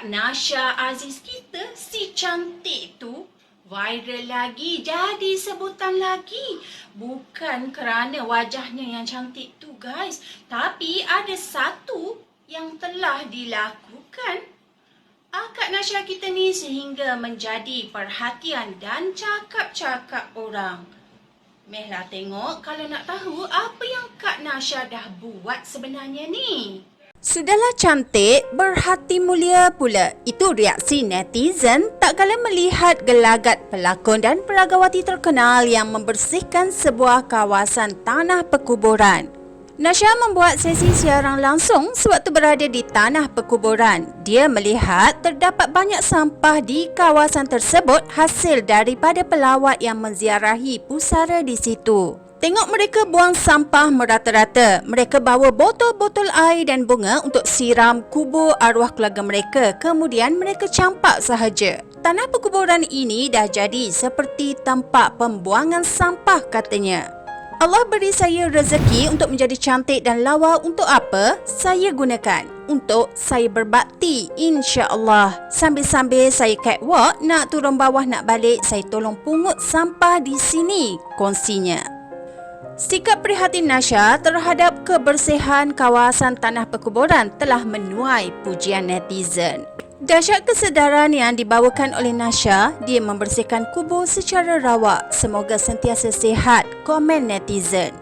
Kak Nasha Aziz kita si cantik tu viral lagi jadi sebutan lagi bukan kerana wajahnya yang cantik tu guys tapi ada satu yang telah dilakukan Kak Nasha kita ni sehingga menjadi perhatian dan cakap-cakap orang Mehlah tengok kalau nak tahu apa yang Kak Nasha dah buat sebenarnya ni. Sudahlah cantik, berhati mulia pula. Itu reaksi netizen tak kala melihat gelagat pelakon dan pelagawati terkenal yang membersihkan sebuah kawasan tanah perkuburan. Nasha membuat sesi siaran langsung sewaktu berada di tanah perkuburan. Dia melihat terdapat banyak sampah di kawasan tersebut hasil daripada pelawat yang menziarahi pusara di situ. Tengok mereka buang sampah merata-rata. Mereka bawa botol-botol air dan bunga untuk siram kubur arwah keluarga mereka. Kemudian mereka campak sahaja. Tanah perkuburan ini dah jadi seperti tempat pembuangan sampah katanya. Allah beri saya rezeki untuk menjadi cantik dan lawa untuk apa? Saya gunakan untuk saya berbakti insya-Allah. Sambil-sambil saya catwalk nak turun bawah nak balik, saya tolong pungut sampah di sini kongsinya. Sikap prihatin Nasha terhadap kebersihan kawasan tanah perkuburan telah menuai pujian netizen. Dahsyat kesedaran yang dibawakan oleh Nasha, dia membersihkan kubur secara rawak. Semoga sentiasa sihat, komen netizen.